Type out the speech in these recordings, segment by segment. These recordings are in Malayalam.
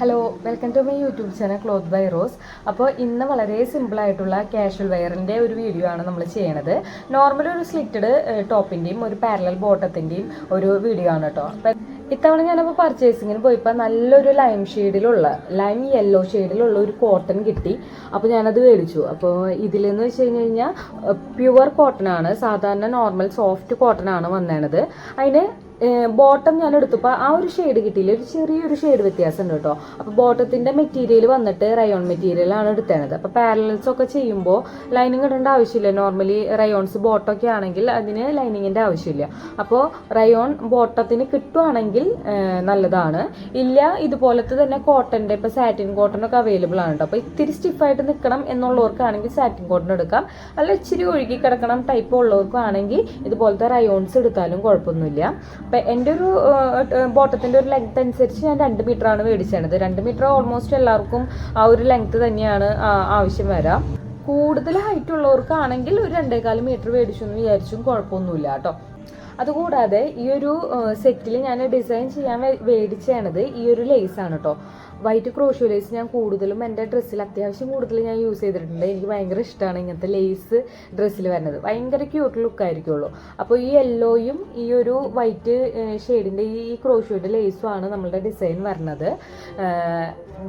Hello welcome to my YouTube channel cloth by Rose അപ്പോൾ ഇന്ന് വളരെ സിമ്പിളായിട്ടുള്ള കാഷ്വൽ വെയറിന്റെ ഒരു വീഡിയോ ആണ് നമ്മൾ ചെയ്യണത്. നോർമൽ ഒരു സ്ലിറ്റഡ് ടോപ്പിന്റെയും ഒരു പാരലൽ ബോട്ടത്തിന്റെയും ഒരു വീഡിയോ ആണ് കേട്ടോ അപ്പം ഇത്തവണ ഞാനപ്പോൾ പർച്ചേസിങ്ങിന് പോയപ്പോൾ നല്ലൊരു ലൈം ഷെയ്ഡിലുള്ള ലൈം യെല്ലോ ഷെയ്ഡിലുള്ള ഒരു കോട്ടൺ കിട്ടി. അപ്പോൾ ഞാനത് മേടിച്ചു. അപ്പോൾ ഇതിലെന്ന് വെച്ച് കഴിഞ്ഞ് കഴിഞ്ഞാൽ പ്യുവർ കോട്ടൺ ആണ്. സാധാരണ നോർമൽ സോഫ്റ്റ് കോട്ടൺ ആണ് വന്നേണത്. അതിന് ബോട്ടം ഞാൻ എടുത്തപ്പോൾ ആ ഒരു ഷെയ്ഡ് കിട്ടിയില്ല. ഒരു ചെറിയൊരു ഷെയ്ഡ് വ്യത്യാസം ഉണ്ട് കേട്ടോ. അപ്പോൾ ബോട്ടത്തിന്റെ മെറ്റീരിയൽ വന്നിട്ട് റയോൺ മെറ്റീരിയൽ ആണ് എടുത്തത് അപ്പോൾ പാരലൽസ് ഒക്കെ ചെയ്യുമ്പോൾ ലൈനിങ് ഇടേണ്ട ആവശ്യമില്ല. നോർമലി റയോൺസ് ബോട്ടൊക്കെ ആണെങ്കിൽ അതിന് ലൈനിങ്ങിന്റെ ആവശ്യമില്ല. അപ്പോൾ റയോൺ ബോട്ടത്തിന് കിട്ടുവാണെങ്കിൽ നല്ലതാണ്. ഇല്ല ഇതുപോലത്തെ തന്നെ കോട്ടന്റെ ഇപ്പോൾ സാറ്റിൻ കോട്ടൺ ഒക്കെ അവൈലബിൾ ആണ് കേട്ടോ. അപ്പോൾ ഇത്തിരി സ്റ്റിഫായിട്ട് നിൽക്കണം എന്നുള്ളവർക്കാണെങ്കിൽ സാറ്റിൻ കോട്ടൺ എടുക്കാം. അല്ല ഇച്ചിരി ഒഴുകി കിടക്കണം ടൈപ്പ് ഉള്ളവർക്കാണെങ്കിൽ ഇതുപോലത്തെ റയോൺസ് എടുത്താലും കുഴപ്പമൊന്നുമില്ല. അപ്പം എന്റെ ഒരു ബോട്ടത്തിന്റെ ഒരു ലെങ്ത് അനുസരിച്ച് ഞാൻ രണ്ട് മീറ്ററാണ് മേടിച്ചത്. രണ്ട് മീറ്റർ ഓൾമോസ്റ്റ് എല്ലാവർക്കും ആ ഒരു ലെങ്ത് തന്നെയാണ് ആവശ്യം വരാം. കൂടുതൽ ഹൈറ്റ് ഉള്ളവർക്കാണെങ്കിൽ ഒരു രണ്ടേകാൽ മീറ്റർ മേടിച്ചു എന്ന് വിചാരിച്ചും കുഴപ്പമൊന്നുമില്ല കേട്ടോ. അതുകൂടാതെ ഈ ഒരു സെറ്റിൽ ഞാൻ ഡിസൈൻ ചെയ്യാൻ മേടിച്ചത് ഈ ഒരു ലേസാണ് കേട്ടോ. വൈറ്റ് ക്രോഷ്യോ ലേസ് ഞാൻ കൂടുതലും എന്റെ ഡ്രസ്സിൽ അത്യാവശ്യം കൂടുതൽ ഞാൻ യൂസ് ചെയ്തിട്ടുണ്ട്. എനിക്ക് ഭയങ്കര ഇഷ്ടമാണ് ഇങ്ങനത്തെ ലേസ് ഡ്രസ്സിൽ വരുന്നത്. ഭയങ്കര ക്യൂട്ട് ലുക്കായിരിക്കുള്ളൂ അപ്പോൾ ഈ യെല്ലോയും ഈ ഒരു വൈറ്റ് ഷെയ്ഡിന്റെ ഈ ക്രോഷ്യോയുടെ ലേസും ആണ് നമ്മളുടെ ഡിസൈൻ വരുന്നത്.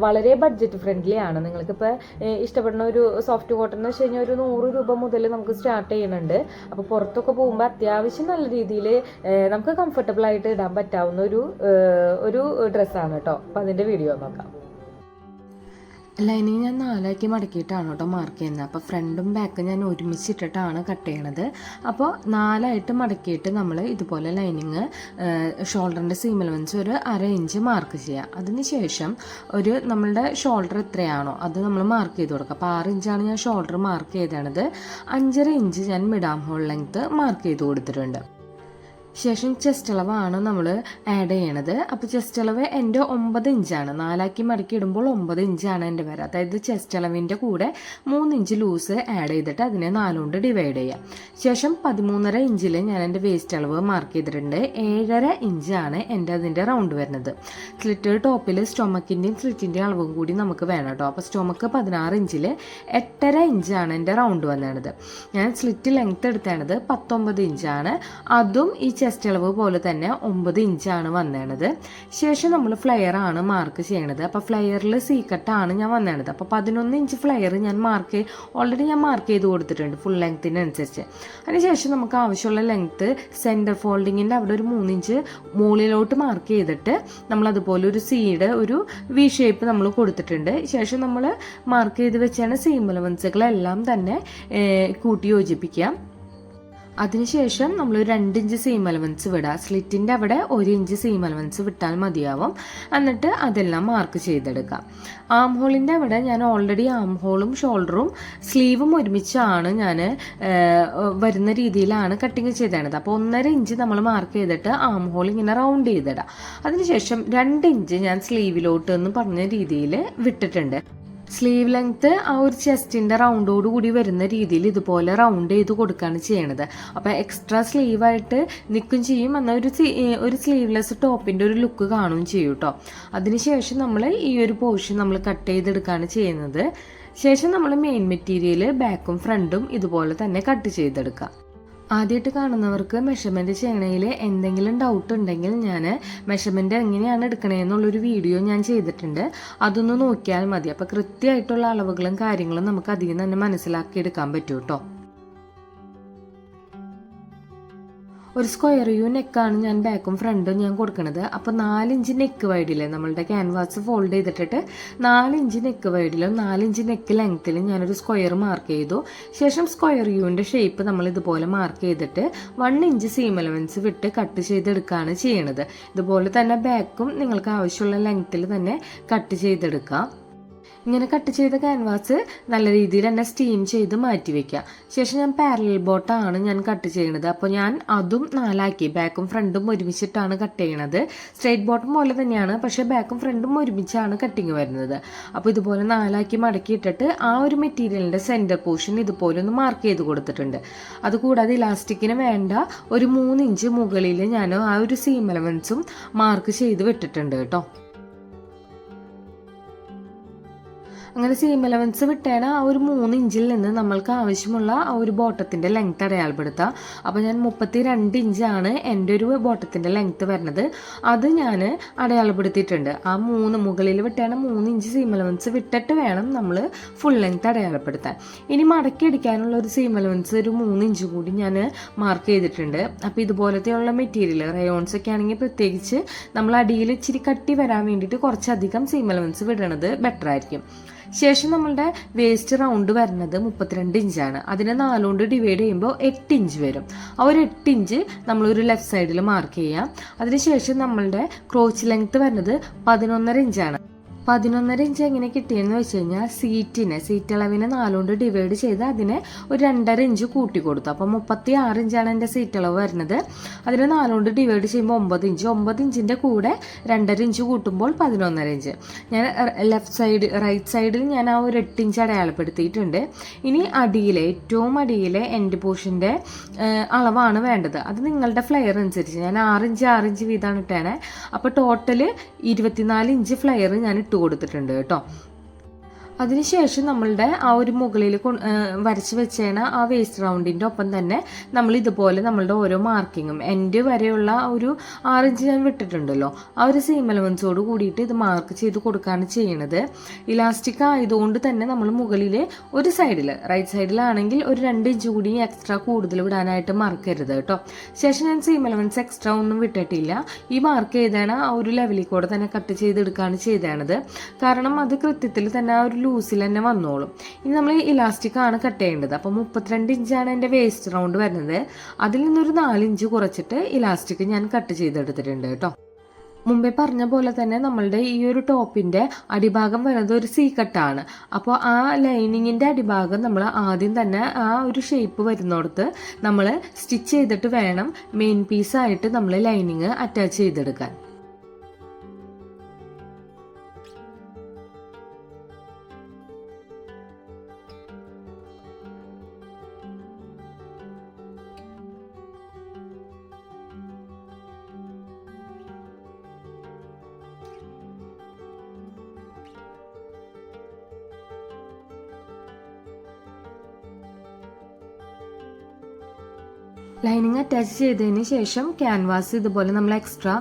വളരെ ബഡ്ജറ്റ് ഫ്രണ്ട്ലി ആണ്. നിങ്ങൾക്കിപ്പോൾ ഇഷ്ടപ്പെടുന്ന ഒരു സോഫ്റ്റ് കോട്ടൺ എന്ന് വെച്ച് കഴിഞ്ഞാൽ ഒരു നൂറ് രൂപ മുതൽ നമുക്ക് സ്റ്റാർട്ട് ചെയ്യുന്നുണ്ട്. അപ്പോൾ പുറത്തൊക്കെ പോകുമ്പോൾ അത്യാവശ്യം നല്ല രീതിയിൽ നമുക്ക് കംഫർട്ടബിൾ ആയിട്ട് ഇടാൻ പറ്റാവുന്ന ഒരു ഒരു ഡ്രസ്സാണ് കേട്ടോ. അപ്പോൾ അതിന്റെ വീഡിയോ നോക്കാം. ലൈനിങ് ഞാൻ നാലാക്കി മടക്കിയിട്ടാണ് കേട്ടോ മാർക്ക് ചെയ്യുന്നത്. അപ്പോൾ ഫ്രണ്ടും ബാക്കും ഞാൻ ഒരുമിച്ചിട്ടിട്ടാണ് കട്ട് ചെയ്യണത്. അപ്പോൾ നാലായിട്ട് മടക്കിയിട്ട് നമ്മൾ ഇതുപോലെ ലൈനിങ് ഷോൾഡറിന്റെ സീമിൽ വെച്ച് ഒരു അര ഇഞ്ച് മാർക്ക് ചെയ്യുക അതിനുശേഷം ഒരു നമ്മളുടെ ഷോൾഡർ എത്രയാണോ അത് നമ്മൾ മാർക്ക് ചെയ്ത് കൊടുക്കുക അപ്പോൾ ആറ് ഇഞ്ചാണ് ഞാൻ ഷോൾഡർ മാർക്ക് ചെയ്തത് അഞ്ചര ഇഞ്ച് ഞാൻ മിഡാം ഹോൾ ലെങ്ത്ത് മാർക്ക് ചെയ്ത് കൊടുത്തിട്ടുണ്ട്. ശേഷം ചെസ്റ്റ് അളവാണ് നമ്മൾ ആഡ് ചെയ്യണത്. അപ്പോൾ ചെസ്റ്റ് അളവ് എന്റെ ഒമ്പത് ഇഞ്ചാണ്. നാലാക്കി മടക്കി ഇടുമ്പോൾ ഒമ്പത് ഇഞ്ചാണ് എന്റെ വര. അതായത് ചെസ്റ്റ് അളവിന്റെ കൂടെ മൂന്ന് ഇഞ്ച് ലൂസ് ആഡ് ചെയ്തിട്ട് അതിനെ നാലുകൊണ്ട് ഡിവൈഡ് ചെയ്യാം. ശേഷം പതിമൂന്നര ഇഞ്ചിൽ ഞാൻ എന്റെ വേസ്റ്റ് അളവ് മാർക്ക് ചെയ്തിട്ടുണ്ട്. ഏഴര ഇഞ്ചാണ് എന്റെ അതിന്റെ റൗണ്ട് വരുന്നത്. സ്ലിറ്റ് ടോപ്പിൽ സ്റ്റൊമക്കിന്റെയും സ്ലിറ്റിന്റെയും അളവും കൂടി നമുക്ക് വേണം കേട്ടോ. അപ്പോൾ സ്റ്റൊമക്ക് പതിനാറ് ഇഞ്ചിൽ എട്ടര ഇഞ്ചാണ് എന്റെ റൗണ്ട് വന്നത്. ഞാൻ സ്ലിറ്റ് ലെങ്ത് എടുത്തേണത് പത്തൊമ്പത് ഇഞ്ചാണ്. അതും ഈ ചെസ്റ്റ് അളവ് പോലെ തന്നെ ഒമ്പത് ഇഞ്ചാണ് വന്നേണത്. ശേഷം നമ്മൾ ഫ്ലെയർ ആണ് മാർക്ക് ചെയ്യണത്. അപ്പോൾ ഫ്ലെയറിൽ സീ കട്ടാണ് ഞാൻ വന്നേണത്. അപ്പോൾ പതിനൊന്ന് ഇഞ്ച് ഫ്ലെയർ ഞാൻ മാർക്ക് ഓൾറെഡി ഞാൻ മാർക്ക് ചെയ്ത് കൊടുത്തിട്ടുണ്ട് ഫുൾ ലെങ്ത്തിനനുസരിച്ച് അതിനുശേഷം നമുക്ക് ആവശ്യമുള്ള ലെങ്ത്ത് സെന്റർ ഫോൾഡിങ്ങിന്റെ അവിടെ ഒരു മൂന്നിഞ്ച് മുകളിലോട്ട് മാർക്ക് ചെയ്തിട്ട് നമ്മൾ അതുപോലെ ഒരു സീയുടെ ഒരു വി ഷേപ്പ് നമ്മൾ കൊടുത്തിട്ടുണ്ട്. ശേഷം നമ്മൾ മാർക്ക് ചെയ്ത് വെച്ചാണ് സീം അലവൻസുകളെല്ലാം തന്നെ കൂട്ടി യോജിപ്പിക്കാം അതിനുശേഷം നമ്മൾ രണ്ട് ഇഞ്ച് സീം അലവൻസ് വിടുക സ്ലിറ്റിന്റെ അവിടെ ഒരു ഇഞ്ച് സീം അലവൻസ് വിട്ടാൽ മതിയാവും. എന്നിട്ട് അതെല്ലാം മാർക്ക് ചെയ്തെടുക്കാം. ആം ഹോളിന്റെ അവിടെ ഞാൻ ഓൾറെഡി ആം ഹോളും ഷോൾഡറും സ്ലീവും ഒരുമിച്ചാണ് ഞാൻ വരുന്ന രീതിയിലാണ് കട്ടിങ് ചെയ്തത് അപ്പോൾ ഒന്നര ഇഞ്ച് നമ്മൾ മാർക്ക് ചെയ്തിട്ട് ആം ഹോൾ ഇങ്ങനെ റൗണ്ട് ചെയ്തിടാം. അതിനുശേഷം രണ്ട് ഇഞ്ച് ഞാൻ സ്ലീവിലോട്ട് എന്ന് പറഞ്ഞ രീതിയിൽ വിട്ടിട്ടുണ്ട്. സ്ലീവ് ലെങ്ത്ത് ആ ഒരു ചെസ്റ്റിന്റെ റൗണ്ടോട് കൂടി വരുന്ന രീതിയിൽ ഇതുപോലെ റൗണ്ട് ചെയ്ത് കൊടുക്കുകയാണ് ചെയ്യണത്. അപ്പോൾ എക്സ്ട്രാ സ്ലീവായിട്ട് നിൽക്കും ചെയ്യും. എന്നാൽ ഒരു ഒരു സ്ലീവ്ലെസ് ടോപ്പിന്റെ ഒരു ലുക്ക് കാണുകയും ചെയ്യും കേട്ടോ അതിനുശേഷം നമ്മൾ ഈ ഒരു പോർഷൻ നമ്മൾ കട്ട് ചെയ്തെടുക്കുകയാണ് ചെയ്യുന്നത്. ശേഷം നമ്മൾ മെയിൻ മെറ്റീരിയൽ ബാക്കും ഫ്രണ്ടും ഇതുപോലെ തന്നെ കട്ട് ചെയ്തെടുക്കുക. ആദ്യമായിട്ട് കാണുന്നവർക്ക് മെഷർമെന്റ് ചെയ്യണതിൽ എന്തെങ്കിലും ഡൗട്ട് ഉണ്ടെങ്കിൽ ഞാൻ മെഷർമെന്റ് എങ്ങനെയാണ് എടുക്കണതെന്നുള്ളൊരു വീഡിയോ ഞാൻ ചെയ്തിട്ടുണ്ട്. അതൊന്ന് നോക്കിയാൽ മതി. അപ്പോൾ കൃത്യമായിട്ടുള്ള അളവുകളും കാര്യങ്ങളും നമുക്ക് അതിൽ നിന്ന് തന്നെ മനസ്സിലാക്കിയെടുക്കാൻ പറ്റും കേട്ടോ ഒരു സ്ക്വയർ യു നെക്കാണ് ഞാൻ ബാക്കും ഫ്രണ്ടും ഞാൻ കൊടുക്കുന്നത് അപ്പോൾ നാലിഞ്ച് നെക്ക് വൈഡില്ലേ നമ്മളുടെ ക്യാൻവാസ് ഫോൾഡ് ചെയ്തിട്ടിട്ട് നാലിഞ്ച് നെക്ക് വൈഡിലും നാലിഞ്ച് നെക്ക് ലെങ്ത്തിലും ഞാനൊരു സ്ക്വയർ മാർക്ക് ചെയ്തു. ശേഷം സ്ക്വയർ യുവിന്റെ ഷേപ്പ് നമ്മൾ ഇതുപോലെ മാർക്ക് ചെയ്തിട്ട് വൺ ഇഞ്ച് സീം അലവൻസ് വിട്ട് കട്ട് ചെയ്തെടുക്കുകയാണ് ചെയ്യണത്. ഇതുപോലെ തന്നെ ബാക്കും നിങ്ങൾക്ക് ആവശ്യമുള്ള ലെങ്ത്തിൽ തന്നെ കട്ട് ചെയ്തെടുക്കാം. ഇങ്ങനെ കട്ട് ചെയ്ത ക്യാൻവാസ് നല്ല രീതിയിൽ തന്നെ സ്റ്റീം ചെയ്ത് മാറ്റി വെക്കാം. ശേഷം ഞാൻ പാരലൽ ബോട്ടാണ് ഞാൻ കട്ട് ചെയ്യണത്. അപ്പോൾ ഞാൻ അതും നാലാക്കി. ബാക്കും ഫ്രണ്ടും ഒരുമിച്ചിട്ടാണ് കട്ട് ചെയ്യണത്. സ്ട്രേറ്റ് ബോട്ടം പോലെ തന്നെയാണ്. പക്ഷേ ബാക്കും ഫ്രണ്ടും ഒരുമിച്ചാണ് കട്ടിങ് വരുന്നത്. അപ്പോൾ ഇതുപോലെ നാലാക്കി മടക്കി ഇട്ടിട്ട് ആ ഒരു മെറ്റീരിയലിന്റെ സെന്റർ പോർഷൻ ഇതുപോലെ ഒന്ന് മാർക്ക് ചെയ്ത് കൊടുത്തിട്ടുണ്ട്. അതുകൂടാതെ ഇലാസ്റ്റിക്കിന് വേണ്ട ഒരു മൂന്നിഞ്ച് മുകളിൽ ഞാൻ ആ ഒരു സീം എലവൻസും മാർക്ക് ചെയ്ത് വിട്ടിട്ടുണ്ട് കേട്ടോ. അങ്ങനെ സീം എലവൻസ് വിട്ടേണ ആ ഒരു മൂന്ന് ഇഞ്ചിൽ നിന്ന് നമ്മൾക്ക് ആവശ്യമുള്ള ആ ഒരു ബോട്ടത്തിന്റെ ലെങ്ത് അടയാളപ്പെടുത്താം. അപ്പോൾ ഞാൻ മുപ്പത്തി രണ്ട് ഇഞ്ചാണ് എന്റെ ഒരു ബോട്ടത്തിന്റെ ലെങ്ത് വരുന്നത്. അത് ഞാൻ അടയാളപ്പെടുത്തിയിട്ടുണ്ട്. ആ മൂന്ന് മുകളിൽ വിട്ടേണ മൂന്ന് ഇഞ്ച് സീം എലവൻസ് വിട്ടിട്ട് വേണം നമ്മൾ ഫുൾ ലെങ്ത് അടയാളപ്പെടുത്താൻ. ഇനി മടക്കി അടിക്കാനുള്ള ഒരു സീം എലവൻസ് ഒരു മൂന്ന് ഇഞ്ച് കൂടി ഞാൻ മാർക്ക് ചെയ്തിട്ടുണ്ട്. അപ്പോൾ ഇതുപോലത്തെയുള്ള മെറ്റീരിയൽ റയോൺസ് ഒക്കെ ആണെങ്കിൽ പ്രത്യേകിച്ച് നമ്മൾ അടിയിൽ ഇച്ചിരി കട്ടി വരാൻ വേണ്ടിയിട്ട് കുറച്ചധികം സീം എലവൻസ് വിടണത് ബെറ്റർ ആയിരിക്കും. ശേഷം നമ്മളുടെ വേസ്റ്റ് റൗണ്ട് വരുന്നത് മുപ്പത്തിരണ്ട് ഇഞ്ചാണ് അതിനെ നാലുകൊണ്ട് ഡിവൈഡ് ചെയ്യുമ്പോൾ എട്ട് ഇഞ്ച് വരും. ആ ഒരു എട്ട് ഇഞ്ച് നമ്മളൊരു ലെഫ്റ്റ് സൈഡിൽ മാർക്ക് ചെയ്യാം. അതിനുശേഷം നമ്മളുടെ ക്രോച്ച് ലെങ്ത് വരുന്നത് പതിനൊന്നര ഇഞ്ചാണ് പതിനൊന്നര ഇഞ്ച് എങ്ങനെ കിട്ടിയെന്ന് വെച്ച് കഴിഞ്ഞാൽ സീറ്റിനെ സീറ്റ് അളവിനെ നാലുകൊണ്ട് ഡിവൈഡ് ചെയ്ത് അതിനെ ഒരു രണ്ടര ഇഞ്ച് കൂട്ടി കൊടുത്തു. അപ്പോൾ മുപ്പത്തി ആറ് ഇഞ്ചാണ് എന്റെ സീറ്റ് അളവ് വരുന്നത്. അതിനെ നാലുകൊണ്ട് ഡിവൈഡ് ചെയ്യുമ്പോൾ ഒമ്പത് ഇഞ്ച്. ഒമ്പത് ഇഞ്ചിന്റെ കൂടെ രണ്ടര ഇഞ്ച് കൂട്ടുമ്പോൾ പതിനൊന്നര ഇഞ്ച്. ഞാൻ ലെഫ്റ്റ് സൈഡ് റൈറ്റ് സൈഡിൽ ഞാൻ ആ ഒരു എട്ട് ഇഞ്ച് അടയാളപ്പെടുത്തിയിട്ടുണ്ട്. ഇനി അടിയിലെ ഏറ്റവും അടിയിലെ എൻഡ് പോർഷന്റെ അളവാണ് വേണ്ടത്. അത് നിങ്ങളുടെ ഫ്ലെയർ അനുസരിച്ച്. ഞാൻ ആറ് ഇഞ്ച് ഇഞ്ച് വീതമാണ് ഇട്ടേണേ അപ്പോൾ ടോട്ടൽ ഇരുപത്തിനാല് ഇഞ്ച് ഫ്ലെയർ ഞാൻ ഇട്ട് കൊടുത്തിട്ടുണ്ട് കേട്ടോ. അതിനുശേഷം നമ്മളുടെ ആ ഒരു മുകളിൽ വരച്ച് വെച്ചേണ ആ വേസ്റ്റ് റൗണ്ടിന്റെ ഒപ്പം തന്നെ നമ്മൾ ഇതുപോലെ നമ്മളുടെ ഓരോ മാർക്കിങ്ങും എൻഡ് വരെയുള്ള ഒരു ആറിഞ്ച് ഞാൻ വിട്ടിട്ടുണ്ടല്ലോ. ആ ഒരു സീം എലവൻസോട് കൂടിയിട്ട് ഇത് മാർക്ക് ചെയ്ത് കൊടുക്കുകയാണ് ചെയ്യണത്. ഇലാസ്റ്റിക് ആയതുകൊണ്ട് തന്നെ നമ്മൾ മുകളിൽ ഒരു സൈഡിൽ റൈറ്റ് സൈഡിലാണെങ്കിൽ ഒരു രണ്ട് ഇഞ്ച് കൂടി എക്സ്ട്രാ കൂടുതൽ വിടാനായിട്ട് മറക്കരുത് കേട്ടോ. ശേഷം ഞാൻ സീം എലവൻസ് എക്സ്ട്രാ ഒന്നും വിട്ടിട്ടില്ല. ഈ മാർക്ക് ചെയ്താണ് ആ ഒരു ലെവലിൽ കൂടെ തന്നെ കട്ട് ചെയ്തെടുക്കുകയാണ് ചെയ്തത് കാരണം അത് കൃത്യത്തിൽ തന്നെ ആ ഒരു ലൂസിൽ തന്നെ വന്നോളും. ഇനി നമ്മൾ ഇലാസ്റ്റിക് ആണ് കട്ട് ചെയ്യേണ്ടത്. അപ്പോൾ മുപ്പത്തിരണ്ട് ഇഞ്ചാണ് എന്റെ വേസ്റ്റ് റൗണ്ട് വരുന്നത്. അതിൽ നിന്നൊരു നാലിഞ്ച് കുറച്ചിട്ട് ഇലാസ്റ്റിക് ഞാൻ കട്ട് ചെയ്തെടുത്തിട്ടുണ്ട് കേട്ടോ. മുമ്പേ പറഞ്ഞ പോലെ തന്നെ നമ്മളുടെ ഈ ഒരു ടോപ്പിന്റെ അടിഭാഗം വരുന്നത് ഒരു സീ കട്ടാണ് അപ്പോൾ ആ ലൈനിങ്ങിന്റെ അടിഭാഗം നമ്മൾ ആദ്യം തന്നെ ആ ഒരു ഷേപ്പ് വരുന്നിടത്ത് നമ്മൾ സ്റ്റിച്ച് ചെയ്തിട്ട് വേണം മെയിൻ പീസായിട്ട് നമ്മൾ ലൈനിങ് അറ്റാച്ച് ചെയ്തെടുക്കാൻ. ലൈനിങ് അറ്റാച്ച് ചെയ്തതിന് ശേഷം ക്യാൻവാസ് ഇതുപോലെ നമ്മൾ എക്സ്ട്രാ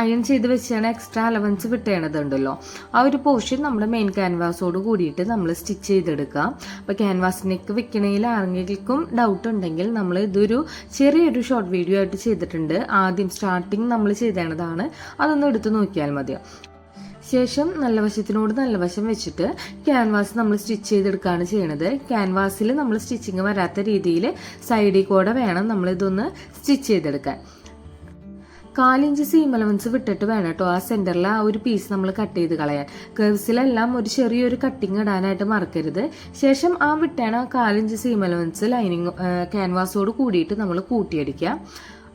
അയൺ ചെയ്ത് വെച്ചാണ് എക്സ്ട്രാ അലവൻസ് വിട്ടേണതുണ്ടല്ലോ ആ ഒരു പോർഷൻ നമ്മൾ മെയിൻ ക്യാൻവാസോട് കൂടിയിട്ട് നമ്മൾ സ്റ്റിച്ച് ചെയ്തെടുക്കുക. അപ്പോൾ ക്യാൻവാസിനേക്ക് വെക്കണമെങ്കിൽ ആരെങ്കിലും ഡൗട്ട് ഉണ്ടെങ്കിൽ നമ്മൾ ഇതൊരു ചെറിയൊരു ഷോർട്ട് വീഡിയോ ആയിട്ട് ചെയ്തിട്ടുണ്ട്. ആദ്യം സ്റ്റാർട്ടിങ് നമ്മൾ ചെയ്തേണ്ടതാണ്. അതൊന്ന് എടുത്ത് നോക്കിയാൽ മതിയോ? ശേഷം നല്ല വശത്തിനോട് നല്ല വശം വെച്ചിട്ട് ക്യാൻവാസ് നമ്മൾ സ്റ്റിച്ച് ചെയ്തെടുക്കുകയാണ് ചെയ്യണത്. ക്യാൻവാസിൽ നമ്മൾ സ്റ്റിച്ചിങ് വരാത്ത രീതിയിൽ സൈഡിൽ കൂടെ വേണം നമ്മളിതൊന്ന് സ്റ്റിച്ച് ചെയ്തെടുക്കാൻ. കാലിഞ്ച് സീം അലവൻസ് വിട്ടിട്ട് വേണം കേട്ടോ ആ സെന്ററിൽ ആ ഒരു പീസ് നമ്മൾ കട്ട് ചെയ്ത് കളയാൻ. കർവ്സിലെല്ലാം ഒരു ചെറിയൊരു കട്ടിങ് ഇടാനായിട്ട് മറക്കരുത്. ശേഷം ആ വിട്ടേണ കാലിഞ്ച് സീം അലവൻസ് ലൈനിങ് ക്യാൻവാസോട് കൂടിയിട്ട് നമ്മൾ കൂട്ടിയടിക്കുക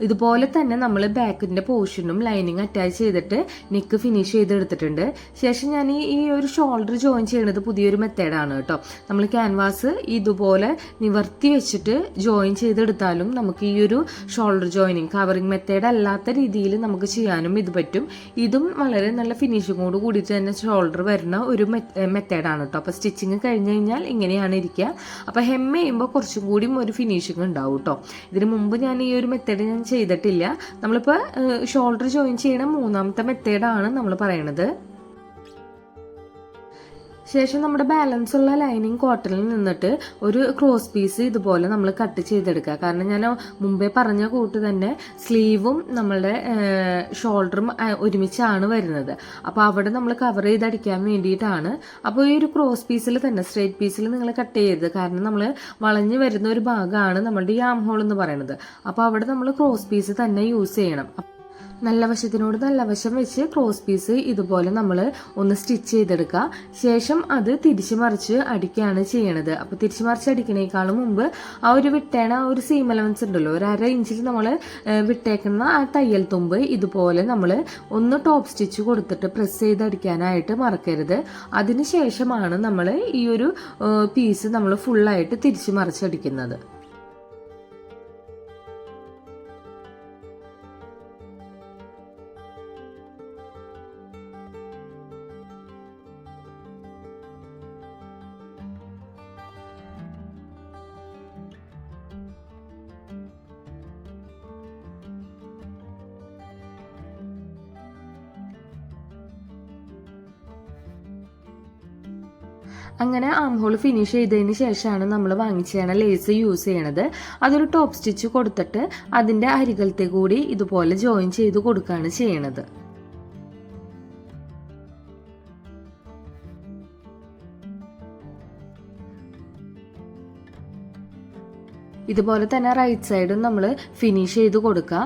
ഇതുപോലെ തന്നെ നമ്മൾ ബാക്കിന്റെ പോർഷനും ലൈനിങ് അറ്റാച്ച് ചെയ്തിട്ട് നെക്ക് ഫിനിഷ് ചെയ്തെടുത്തിട്ടുണ്ട്. ശേഷം ഞാൻ ഈ ഒരു ഷോൾഡർ ജോയിൻ ചെയ്യുന്നത് പുതിയൊരു മെത്തേഡാണ് കേട്ടോ. നമ്മൾ ക്യാൻവാസ് ഇതുപോലെ നിവർത്തി വെച്ചിട്ട് ജോയിൻ ചെയ്തെടുത്താലും നമുക്ക് ഈ ഒരു ഷോൾഡർ ജോയിനിങ് കവറിങ് മെത്തേഡ് അല്ലാത്ത രീതിയിൽ നമുക്ക് ചെയ്യാനും ഇത് പറ്റും. ഇതും വളരെ നല്ല ഫിനിഷിങ്ങോട് കൂടിയിട്ട് തന്നെ ഷോൾഡർ വരുന്ന ഒരു മെത്തേഡാണ് കേട്ടോ. അപ്പോൾ സ്റ്റിച്ചിങ് കഴിഞ്ഞ് കഴിഞ്ഞാൽ ഇങ്ങനെയാണ് ഇരിക്കുക. അപ്പോൾ ഹെം ചെയ്യുമ്പോൾ കുറച്ചും കൂടിയും ഒരു ഫിനിഷിങ് ഉണ്ടാവും കേട്ടോ. ഇതിന് മുമ്പ് ഞാൻ ഈ ഒരു മെത്തേഡ് ഞാൻ ചെയ്തിട്ടില്ല. നമ്മളിപ്പോൾ ഷോൾഡർ ജോയിൻ ചെയ്യണ മൂന്നാമത്തെ മെത്തേഡാണ് നമ്മൾ പറയണത്. ശേഷം നമ്മുടെ ബാലൻസ് ഉള്ള ലൈനിങ് കോട്ടണിൽ നിന്നിട്ട് ഒരു ക്രോസ് പീസ് ഇതുപോലെ നമ്മൾ കട്ട് ചെയ്തെടുക്കുക. കാരണം ഞാൻ മുമ്പേ പറഞ്ഞ കൂട്ട് തന്നെ സ്ലീവും നമ്മളുടെ ഷോൾഡറും ഒരുമിച്ചാണ് വരുന്നത്. അപ്പോൾ അവിടെ നമ്മൾ കവർ ചെയ്തടിക്കാൻ വേണ്ടിയിട്ടാണ്. അപ്പോൾ ഈ ഒരു ക്രോസ് പീസിൽ തന്നെ സ്ട്രേറ്റ് പീസിൽ നിങ്ങൾ കട്ട് ചെയ്ത് കാരണം നമ്മൾ വളഞ്ഞു വരുന്ന ഒരു ഭാഗമാണ് നമ്മളുടെ ഈ ആം ഹോൾ എന്ന് പറയുന്നത്. അപ്പോൾ അവിടെ നമ്മൾ ക്രോസ് പീസ് തന്നെ യൂസ് ചെയ്യണം. നല്ല വശത്തിനോട് നല്ല വശം വെച്ച് ക്രോസ് പീസ് ഇതുപോലെ നമ്മൾ ഒന്ന് സ്റ്റിച്ച് ചെയ്തെടുക്കുക ശേഷം അത് തിരിച്ചു മറിച്ച് അടിക്കുകയാണ് ചെയ്യണത്. അപ്പോൾ തിരിച്ചു മറിച്ച് അടിക്കണേക്കാളും മുമ്പ് ആ ഒരു വിട്ടേണ ആ ഒരു സീം അലവൻസ് ഉണ്ടല്ലോ ഒരു അര ഇഞ്ചിൽ നമ്മൾ വിട്ടേക്കുന്ന ആ തയ്യൽ തുമ്പ് ഇതുപോലെ നമ്മൾ ഒന്ന് ടോപ്പ് സ്റ്റിച്ച് കൊടുത്തിട്ട് പ്രസ് ചെയ്ത് അടിക്കാനായിട്ട് മറക്കരുത്. അതിനുശേഷമാണ് നമ്മൾ ഈ ഒരു പീസ് നമ്മൾ ഫുള്ളായിട്ട് തിരിച്ചു മറിച്ചടിക്കുന്നത് അങ്ങനെ ആം ഹോൾ ഫിനിഷ് ചെയ്തതിന് ശേഷമാണ് നമ്മൾ വാങ്ങിച്ചാണ് ലേസ് യൂസ് ചെയ്യണത്. അതൊരു ടോപ്പ് സ്റ്റിച്ച് കൊടുത്തിട്ട് അതിന്റെ അരികലത്തെ കൂടി ഇതുപോലെ ജോയിൻ ചെയ്ത് കൊടുക്കുകയാണ് ചെയ്യണത്. ഇതുപോലെ തന്നെ റൈറ്റ് സൈഡും നമ്മൾ ഫിനിഷ് ചെയ്ത് കൊടുക്കുക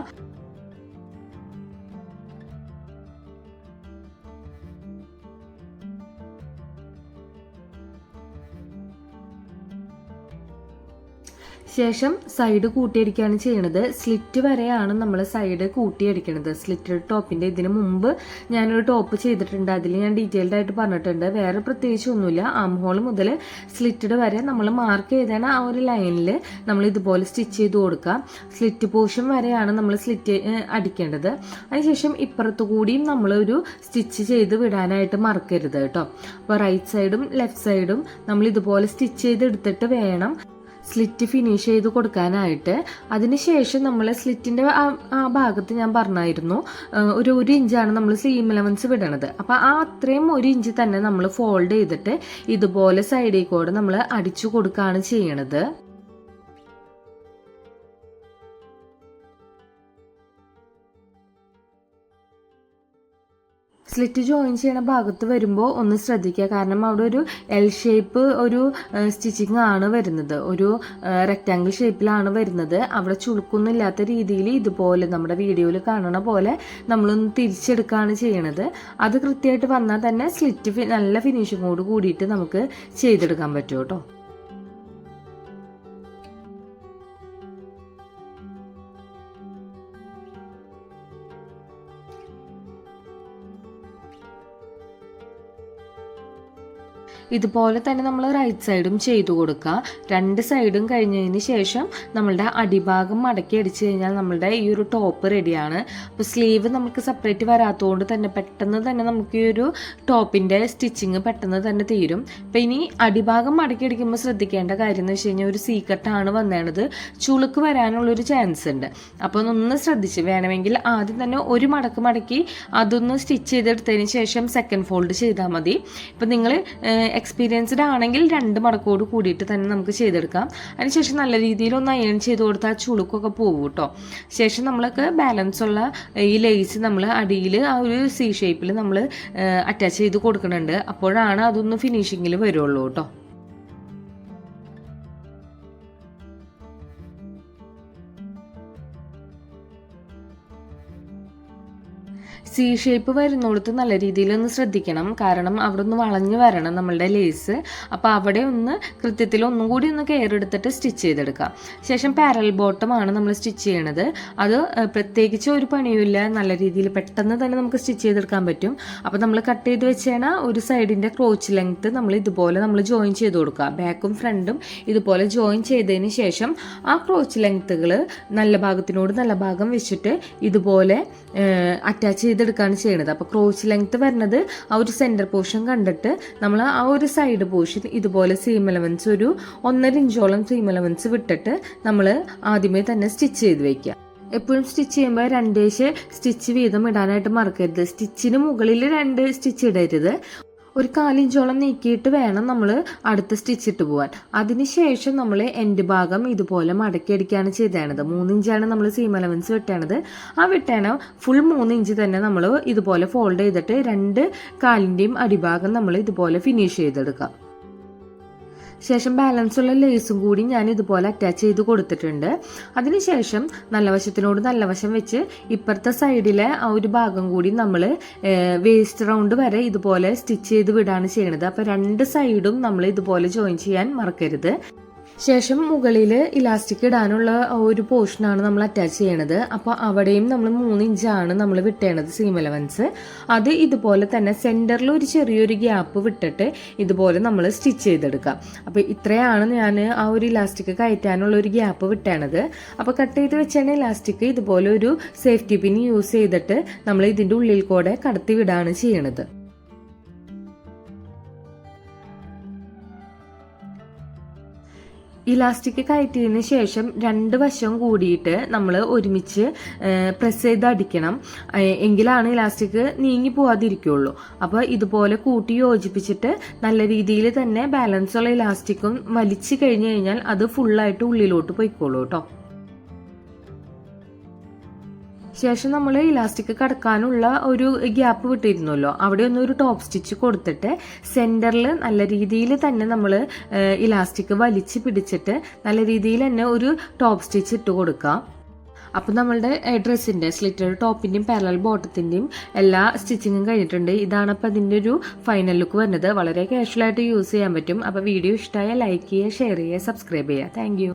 ശേഷം സൈഡ് കൂട്ടിയടിക്കുകയാണ് ചെയ്യണത് സ്ലിറ്റ് വരെയാണ് നമ്മൾ സൈഡ് കൂട്ടിയടിക്കണത്. സ്ലിറ്റ് ടോപ്പിന്റെ ഇതിന് മുമ്പ് ഞാനൊരു ടോപ്പ് ചെയ്തിട്ടുണ്ട്. അതിൽ ഞാൻ ഡീറ്റെയിൽഡ് ആയിട്ട് പറഞ്ഞിട്ടുണ്ട്. വേറെ പ്രത്യേകിച്ച് ഒന്നുമില്ല. ആം ഹോൾ മുതൽ സ്ലിറ്റഡ് വരെ നമ്മൾ മാർക്ക് ചെയ്താണ് ആ ഒരു ലൈനിൽ നമ്മൾ ഇതുപോലെ സ്റ്റിച്ച് ചെയ്ത് കൊടുക്കുക. സ്ലിറ്റ് പോർഷൻ വരെയാണ് നമ്മൾ സ്ലിറ്റ് അടിക്കേണ്ടത്. അതിനുശേഷം ഇപ്പുറത്തു കൂടിയും നമ്മളൊരു സ്റ്റിച്ച് ചെയ്ത് വിടാനായിട്ട് മറക്കരുത് കേട്ടോ. അപ്പോൾ റൈറ്റ് സൈഡും ലെഫ്റ്റ് സൈഡും നമ്മൾ ഇതുപോലെ സ്റ്റിച്ച് ചെയ്ത് എടുത്തിട്ട് വേണം സ്ലിറ്റ് ഫിനിഷ് ചെയ്ത് കൊടുക്കാനായിട്ട്. അതിനുശേഷം നമ്മൾ സ്ലിറ്റിന്റെ ആ ആ ഭാഗത്ത് ഞാൻ പറഞ്ഞായിരുന്നു ഒരു ഒരു ഇഞ്ചാണ് നമ്മൾ സീം ഇലവൻസ് വിടണത്. അപ്പോൾ ആ അത്രയും ഒരു ഇഞ്ച് തന്നെ നമ്മൾ ഫോൾഡ് ചെയ്തിട്ട് ഇതുപോലെ സൈഡിൽ കൂടെ നമ്മൾ അടിച്ചു കൊടുക്കുകയാണ് ചെയ്യണത്. സ്ലിറ്റ് ജോയിൻ ചെയ്യണ ഭാഗത്ത് വരുമ്പോൾ ഒന്ന് ശ്രദ്ധിക്കുക. കാരണം അവിടെ ഒരു എൽ ഷേപ്പ് ഒരു സ്റ്റിച്ചിങ് ആണ് വരുന്നത്. ഒരു റെക്റ്റാങ്കിൾ ഷേപ്പിലാണ് വരുന്നത്. അവിടെ ചുളുക്കൊന്നും ഇല്ലാത്ത രീതിയിൽ ഇതുപോലെ നമ്മുടെ വീഡിയോയിൽ കാണുന്ന പോലെ നമ്മളൊന്ന് തിരിച്ചെടുക്കുകയാണ് ചെയ്യണത്. അത് കൃത്യമായിട്ട് വന്നാൽ തന്നെ സ്ലിറ്റ് നല്ല ഫിനിഷിങ്ങോട് കൂടിയിട്ട് നമുക്ക് ചെയ്തെടുക്കാൻ പറ്റും കേട്ടോ. ഇതുപോലെ തന്നെ നമ്മൾ റൈറ്റ് സൈഡും ചെയ്തു കൊടുക്കുക. രണ്ട് സൈഡും കഴിഞ്ഞതിന് ശേഷം നമ്മളുടെ അടിഭാഗം മടക്കി അടിച്ചു കഴിഞ്ഞാൽ നമ്മളുടെ ഈ ഒരു ടോപ്പ് റെഡിയാണ് അപ്പോൾ സ്ലീവ് നമുക്ക് സെപ്പറേറ്റ് വരാത്തതുകൊണ്ട് തന്നെ പെട്ടെന്ന് തന്നെ നമുക്ക് ഈ ഒരു ടോപ്പിന്റെ സ്റ്റിച്ചിങ് പെട്ടെന്ന് തന്നെ തീരും. അപ്പോൾ ഇനി അടിഭാഗം മടക്കി അടിക്കുമ്പോൾ ശ്രദ്ധിക്കേണ്ട കാര്യം എന്ന് വെച്ച് കഴിഞ്ഞാൽ ഒരു സീക്കട്ടാണ് വന്നേണത്. ചുളുക്ക് വരാനുള്ളൊരു ചാൻസ് ഉണ്ട്. അപ്പോൾ ഒന്ന് ശ്രദ്ധിച്ച് വേണമെങ്കിൽ ആദ്യം തന്നെ ഒരു മടക്ക് മടക്കി അതൊന്ന് സ്റ്റിച്ച് ചെയ്തെടുത്തതിന് ശേഷം സെക്കൻഡ് ഫോൾഡ് ചെയ്താൽ മതി. ഇപ്പം നിങ്ങൾ എക്സ്പീരിയൻസ്ഡ് ആണെങ്കിൽ രണ്ട് മടക്കോട് കൂടിയിട്ട് തന്നെ നമുക്ക് ചെയ്തെടുക്കാം. അതിനുശേഷം നല്ല രീതിയിൽ ഒന്ന് അയൺ ചെയ്ത് കൊടുത്താൽ ചുളുക്കൊക്കെ പോകും കേട്ടോ. ശേഷം നമ്മൾക്ക് ബാലൻസ് ഉള്ള ഈ ലേസ് നമ്മൾ അടിയിൽ ആ ഒരു സി ഷേപ്പിൽ നമ്മൾ അറ്റാച്ച് ചെയ്ത് കൊടുക്കുന്നുണ്ട്. അപ്പോഴാണ് അതൊന്ന് ഫിനിഷിങ്ങിൽ വരുള്ളൂ കേട്ടോ. സി ഷേപ്പ് വരുന്നിടത്ത് നല്ല രീതിയിൽ ഒന്ന് ശ്രദ്ധിക്കണം. കാരണം അവിടെ ഒന്ന് വളഞ്ഞു വരണം നമ്മളുടെ ലേസ്. അപ്പോൾ അവിടെ ഒന്ന് കൃത്യത്തിൽ ഒന്നും കൂടി ഒന്ന് കെയർ എടുത്തിട്ട് സ്റ്റിച്ച് ചെയ്തെടുക്കാം. ശേഷം പാരൽ ബോട്ടമാണ് നമ്മൾ സ്റ്റിച്ച് ചെയ്യണത്. അത് പ്രത്യേകിച്ച് ഒരു പണിയുമില്ല നല്ല രീതിയിൽ പെട്ടെന്ന് തന്നെ നമുക്ക് സ്റ്റിച്ച് ചെയ്തെടുക്കാൻ പറ്റും. അപ്പോൾ നമ്മൾ കട്ട് ചെയ്ത് വെച്ചാൽ ഒരു സൈഡിന്റെ ക്രോച്ച് ലെങ്ത്ത് നമ്മൾ ഇതുപോലെ നമ്മൾ ജോയിൻ ചെയ്ത് കൊടുക്കുക ബാക്കും ഫ്രണ്ടും ഇതുപോലെ ജോയിൻ ചെയ്തതിന് ശേഷം ആ ക്രോച്ച് ലെങ്ത്തുകൾ നല്ല ഭാഗത്തിനോട് നല്ല ഭാഗം വെച്ചിട്ട് ഇതുപോലെ അറ്റാച്ച് ചെയ്തെടുക്കുകയാണ് ചെയ്യണത്. അപ്പോൾ ക്രോച്ച് ലെങ്ത് വരുന്നത് ആ ഒരു സെന്റർ പോർഷൻ കണ്ടിട്ട് നമ്മൾ ആ ഒരു സൈഡ് പോർഷൻ ഇതുപോലെ സീം എലവൻസ് ഒരു ഒന്നര ഇഞ്ചോളം സീം എലവൻസ് വിട്ടിട്ട് നമ്മൾ ആദ്യമേ തന്നെ സ്റ്റിച്ച് ചെയ്ത് വെക്കുക എപ്പോഴും സ്റ്റിച്ച് ചെയ്യുമ്പോൾ രണ്ടേശ് സ്റ്റിച്ച് വീതം ഇടാനായിട്ട് മറക്കരുത്. സ്റ്റിച്ചിന് മുകളിൽ രണ്ട് സ്റ്റിച്ച് ഇടരുത്. ഒരു കാലിഞ്ചോളം നീക്കിയിട്ട് വേണം നമ്മൾ അടുത്ത സ്റ്റിച്ചിട്ട് പോകാൻ അതിനുശേഷം നമ്മൾ എൻഡ് ഭാഗം ഇതുപോലെ മടക്കി അടിക്കുകയാണ് ചെയ്തേണത്. മൂന്നിഞ്ചാണ് നമ്മൾ സീം അലവൻസ് വെട്ടേണത്. ആ വെട്ടേണ ഫുൾ മൂന്നിഞ്ച് തന്നെ നമ്മൾ ഇതുപോലെ ഫോൾഡ് ചെയ്തിട്ട് രണ്ട് കാലിന്റെയും അടിഭാഗം നമ്മൾ ഇതുപോലെ ഫിനിഷ് ചെയ്തെടുക്കാം. ശേഷം ബാലൻസ് ഉള്ള ലേസും കൂടി ഞാൻ ഇതുപോലെ അറ്റാച്ച് ചെയ്ത് കൊടുത്തിട്ടുണ്ട്. അതിനുശേഷം നല്ല വശത്തിനോട് നല്ല വശം വെച്ച് ഇപ്പുറത്തെ സൈഡിലെ ആ ഒരു ഭാഗം കൂടി നമ്മൾ വേസ്റ്റ് റൗണ്ട് വരെ ഇതുപോലെ സ്റ്റിച്ച് ചെയ്ത് വിടാണ് ചെയ്യണത്. അപ്പോൾ രണ്ട് സൈഡും നമ്മൾ ഇതുപോലെ ജോയിൻ ചെയ്യാൻ മറക്കരുത്. ശേഷം മുകളിൽ ഇലാസ്റ്റിക് ഇടാനുള്ള ഒരു പോർഷനാണ് നമ്മൾ അറ്റാച്ച് ചെയ്യണത്. അപ്പോൾ അവിടെയും നമ്മൾ മൂന്നിഞ്ചാണ് നമ്മൾ വിട്ടേണത് സീം എലവൻസ് അത് ഇതുപോലെ തന്നെ സെന്ററിൽ ഒരു ചെറിയൊരു ഗ്യാപ്പ് വിട്ടിട്ട് ഇതുപോലെ നമ്മൾ സ്റ്റിച്ച് ചെയ്തെടുക്കാം അപ്പോൾ ഇത്രയാണ് ഞാൻ ആ ഒരു ഇലാസ്റ്റിക് കയറ്റാനുള്ള ഒരു ഗ്യാപ്പ് വിട്ടേണത്. അപ്പോൾ കട്ട് ചെയ്ത് വെച്ചാണ് ഇലാസ്റ്റിക് ഇതുപോലെ ഒരു സേഫ്റ്റി പിൻ യൂസ് ചെയ്തിട്ട് നമ്മൾ ഇതിന്റെ ഉള്ളിൽ കൂടെ കടത്തി വിടാണ് ചെയ്യണത്. ഇലാസ്റ്റിക് കയറ്റിയതിന് ശേഷം രണ്ട് വശം കൂടിയിട്ട് നമ്മൾ ഒരുമിച്ച് പ്രസ് ചെയ്ത് അടിക്കണം. എങ്കിലാണ് ഇലാസ്റ്റിക് നീങ്ങി പോവാതിരിക്കുള്ളൂ. അപ്പോൾ ഇതുപോലെ കൂട്ടി യോജിപ്പിച്ചിട്ട് നല്ല രീതിയിൽ തന്നെ ബാലൻസ് ഉള്ള ഇലാസ്റ്റിക്കും വലിച്ചു കഴിഞ്ഞ് കഴിഞ്ഞാൽ അത് ഫുള്ളായിട്ട് ഉള്ളിലോട്ട് പോയിക്കോളൂ കേട്ടോ. ശേഷം നമ്മൾ ഇലാസ്റ്റിക് കടക്കാനുള്ള ഒരു ഗ്യാപ്പ് വിട്ടിരുന്നല്ലോ. അവിടെ ഒന്ന് ഒരു ടോപ്പ് സ്റ്റിച്ച് കൊടുത്തിട്ട് സെന്ററിൽ നല്ല രീതിയിൽ തന്നെ നമ്മൾ ഇലാസ്റ്റിക് വലിച്ച് പിടിച്ചിട്ട് നല്ല രീതിയിൽ തന്നെ ഒരു ടോപ്പ് സ്റ്റിച്ച് ഇട്ട് കൊടുക്കാം അപ്പോൾ നമ്മളുടെ ഡ്രസ്സിന്റെ സ്ലിറ്റഡ് ടോപ്പിന്റെയും പാരലൽ ബോട്ടത്തിന്റെയും എല്ലാ സ്റ്റിച്ചിങ്ങും കഴിഞ്ഞിട്ടുണ്ട്. ഇതാണ് അപ്പോൾ അതിന്റെ ഒരു ഫൈനൽ ലുക്ക് വരുന്നത്. വളരെ കാഷ്വലായിട്ട് യൂസ് ചെയ്യാൻ പറ്റും. അപ്പോൾ വീഡിയോ ഇഷ്ടമായ ലൈക്ക് ചെയ്യുക ഷെയർ ചെയ്യുക സബ്സ്ക്രൈബ് ചെയ്യുക. താങ്ക്